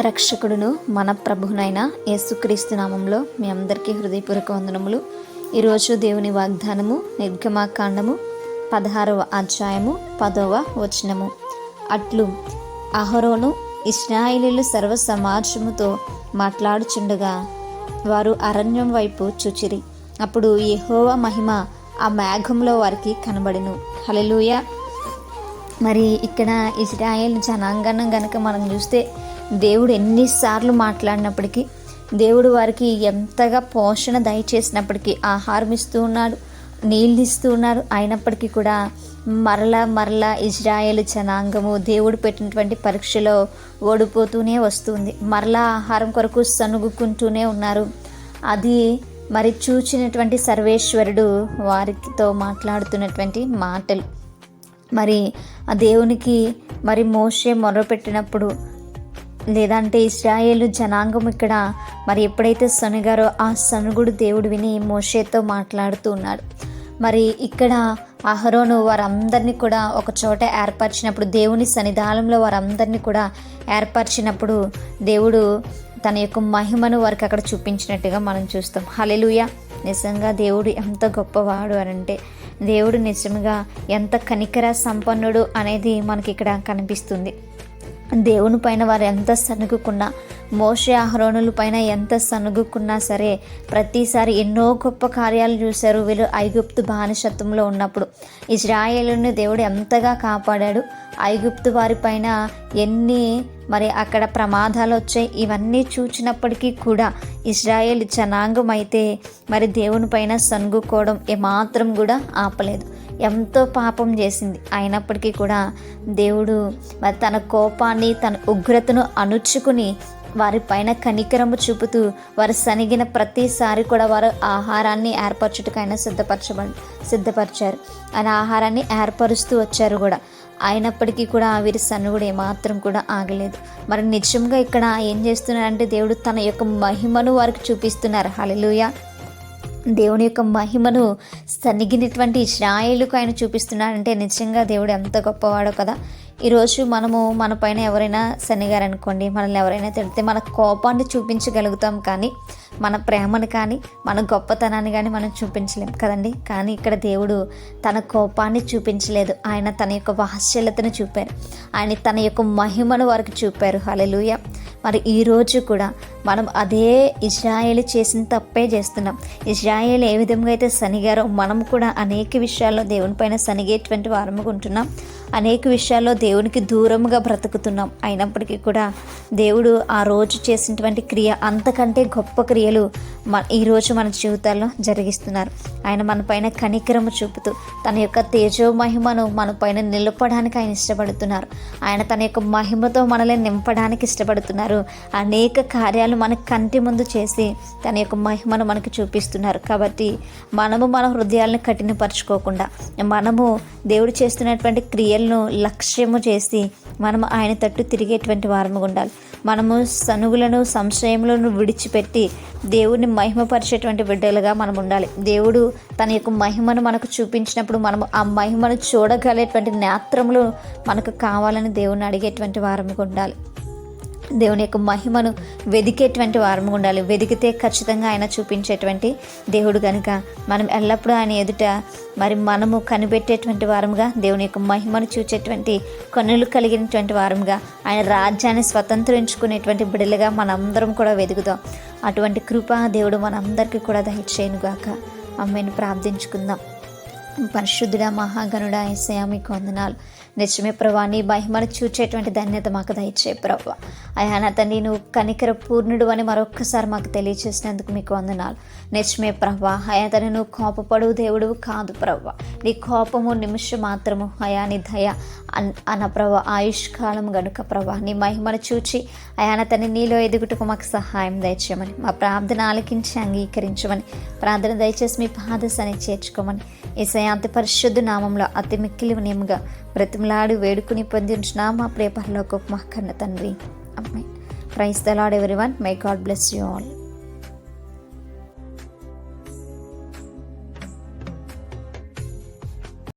రక్షకుడును మన ప్రభునైన యేసుక్రీస్తు నామంలో మీ అందరికీ హృదయపూర్వక వందనములు. ఈరోజు దేవుని వాగ్దానము నిర్గమాకాండము పదహారవ అధ్యాయము పదవ వచనము. అట్లు అహరోను ఇస్రాయిలీలు సర్వ సమాజముతో మాట్లాడుచుండగా వారు అరణ్యం వైపు చూచిరి. అప్పుడు యహోవ మహిమ ఆ మేఘంలో వారికి కనబడిను. హలలుయ మరి ఇక్కడ ఇజ్రాయిల్ జనాంగనం గనక మనం చూస్తే దేవుడు ఎన్నిసార్లు మాట్లాడినప్పటికీ దేవుడు వారికి ఎంతగా పోషణ దయచేసినప్పటికీ ఆహారం ఇస్తూ ఉన్నాడు నీళ్ళు ఇస్తూ ఉన్నారు. అయినప్పటికీ కూడా మరలా మరలా ఇజ్రాయేల్ జనాంగము దేవుడు పెట్టినటువంటి పరీక్షలో ఓడిపోతూనే వస్తుంది. మరలా ఆహారం కొరకు సనుగుకుంటూనే ఉన్నారు. అది మరి చూచినటువంటి సర్వేశ్వరుడు వారితో మాట్లాడుతున్నటువంటి మాటలు. మరి ఆ దేవునికి మరి మోసే మొరపెట్టినప్పుడు లేదంటే ఇస్రాయేలు జనాంగం ఇక్కడ. మరి ఎప్పుడైతే సనుగారో ఆ సనుగుడు దేవుడు విని మోషేతో మాట్లాడుతూ ఉన్నాడు. మరి ఇక్కడ అహరోను వారందరినీ కూడా ఒక చోట ఏర్పరిచినప్పుడు దేవుని సన్నిధానంలో వారందరినీ కూడా ఏర్పరిచినప్పుడు దేవుడు తన యొక్క మహిమను వారికి అక్కడ చూపించినట్టుగా మనం చూస్తాం. హలెలుయ నిజంగా దేవుడు ఎంత గొప్పవాడు అని అంటే దేవుడు నిజంగా ఎంత కనికర సంపన్నుడు అనేది మనకి ఇక్కడ కనిపిస్తుంది. దేవుని పైన వారు ఎంత సనుగుకున్నా మోషే ఆహ్రోనుల పైన ఎంత సనుగుకున్నా సరే ప్రతిసారి ఎన్నో గొప్ప కార్యాలు చూశారు వీళ్ళు ఐగుప్తు బానిసత్వంలో ఉన్నప్పుడు. ఇజ్రాయేలును దేవుడు ఎంతగా కాపాడాడు ఐగుప్తు వారి పైన ఎన్ని మరి అక్కడ ప్రమాదాలు వచ్చాయి ఇవన్నీ చూచినప్పటికీ కూడా ఇజ్రాయేల్ జనాంగం అయితే మరి దేవుని పైన సనుగుకోవడం ఏమాత్రం కూడా ఆపలేదు. ఎంతో పాపం చేసింది. అయినప్పటికీ కూడా దేవుడు మరి తన కోపాన్ని తన ఉగ్రతను అణుచుకుని వారి పైన కనికరము చూపుతూ వారు సనిగిన ప్రతిసారి కూడా వారు ఆహారాన్ని ఏర్పరచుటకైనా సిద్ధపరచబడి సిద్ధపరిచారు. ఆయన ఆహారాన్ని ఏర్పరుస్తూ వచ్చారు కూడా. అయినప్పటికీ కూడా వీరి సన్నుగుడు ఏమాత్రం కూడా ఆగలేదు. మరి నిజంగా ఇక్కడ ఏం చేస్తున్నారంటే దేవుడు తన యొక్క మహిమను వారికి చూపిస్తున్నారు. హలలుయ దేవుని యొక్క మహిమను సన్నిగినటువంటి ఇస్రాయేలుకు ఆయన చూపిస్తున్నాడంటే నిజంగా దేవుడు ఎంత గొప్పవాడో కదా. ఈరోజు మనము మన పైన ఎవరైనా శనిగారనుకోండి మనల్ని ఎవరైనా తిడితే మన కోపాన్ని చూపించగలుగుతాం కానీ మన ప్రేమను కానీ మన గొప్పతనాన్ని కానీ మనం చూపించలేం కదండి. కానీ ఇక్కడ దేవుడు తన కోపాన్ని చూపించలేదు. ఆయన తన యొక్క వాత్సల్యతను చూపారు. ఆయన తన యొక్క మహిమను వారికి చూపారు. హలెలుయ మరి ఈరోజు కూడా మనం అదే ఇజ్రాయేల్ చేసిన తప్పే చేస్తున్నాం. ఇజ్రాయేల్ ఏ విధంగా అయితే సనిగారో మనం కూడా అనేక విషయాల్లో దేవుని పైన సనిగేటువంటి వారముగా ఉంటున్నాం. అనేక విషయాల్లో దేవునికి దూరంగా బ్రతుకుతున్నాం. అయినప్పటికీ కూడా దేవుడు ఆ రోజు చేసినటువంటి క్రియ అంతకంటే గొప్ప క్రియలు మన ఈరోజు మన జీవితాల్లో జరిగిస్తున్నారు. ఆయన మన పైన కనికరము చూపుతూ తన యొక్క తేజో మహిమను మన పైన నిలపడానికి ఆయన ఇష్టపడుతున్నారు. ఆయన తన యొక్క మహిమతో మనల్ని నింపడానికి ఇష్టపడుతున్నారు. అనేక కార్యాలు మన కంటి ముందు చేసి తన యొక్క మహిమను మనకు చూపిస్తున్నారు. కాబట్టి మనము మన హృదయాలను కఠినపరచుకోకుండా మనము దేవుడు చేస్తున్నటువంటి క్రియలు క్రియలను లక్ష్యము చేసి మనము ఆయన తట్టు తిరిగేటువంటి వారము ఉండాలి. మనము సనుగులను సంశయములను విడిచిపెట్టి దేవుడిని మహిమపరిచేటువంటి బిడ్డలుగా మనం ఉండాలి. దేవుడు తన యొక్క మహిమను మనకు చూపించినప్పుడు మనము ఆ మహిమను చూడగలేటువంటి నేత్రములు మనకు కావాలని దేవుని అడిగేటువంటి వారముగా ఉండాలి. దేవుని యొక్క మహిమను వెదికేటువంటి వారము ఉండాలి. వెదికితే ఖచ్చితంగా ఆయన చూపించేటువంటి దేవుడు కనుక మనం ఎల్లప్పుడూ ఆయన ఎదుట మరి మనము కనిపెట్టేటువంటి వారముగా దేవుని యొక్క మహిమను చూచేటువంటి కన్నులు కలిగినటువంటి వారముగా ఆయన రాజ్యాన్ని స్వతంత్రించుకునేటువంటి బిడ్డలుగా మనందరం కూడా వెదుగుదాం అటువంటి కృప దేవుడు మనందరికీ కూడా దయచేయనుగాక అమ్మని ప్రార్థించుకుందాం. పరిశుద్ధుడా మహాగణుడా ఎస్ఐ మీకు వందనాలు. నిజమే ప్రభా నీ మహిమను చూచేటువంటి ధన్యత మాకు దయచే ప్రభా. అయా నా తండ్రి నువ్వు కనికర పూర్ణుడు అని మరొక్కసారి మాకు తెలియచేసినందుకు మీకు వందనాలు. నిజమే ప్రభా అయా తను నువ్వు కోపపడు దేవుడు కాదు ప్రభా. నీ కోపము నిమిషం మాత్రము అయా నీ దయ అన్న ప్రభా ఆయుష్కాలం గనుక ప్రభా. నీ మహిమను చూచి అయాన తని నీలో ఎదుగుటకు మాకు సహాయం దయచేయమని మా ప్రార్థన ఆలకించి అంగీకరించమని ప్రార్థన దయచేసి మీ పాదశాన్ని చేర్చుకోమని ఈ అతి పరిశుద్ధ నామంలో అతి మిక్కిలి నియముగా బ్రతిమలాడి వేడుకుని పొందించిన మా ప్రేపర్లోకి మా కన్న తండ్రి. అమ్మాయి praise the Lord everyone my God bless you all.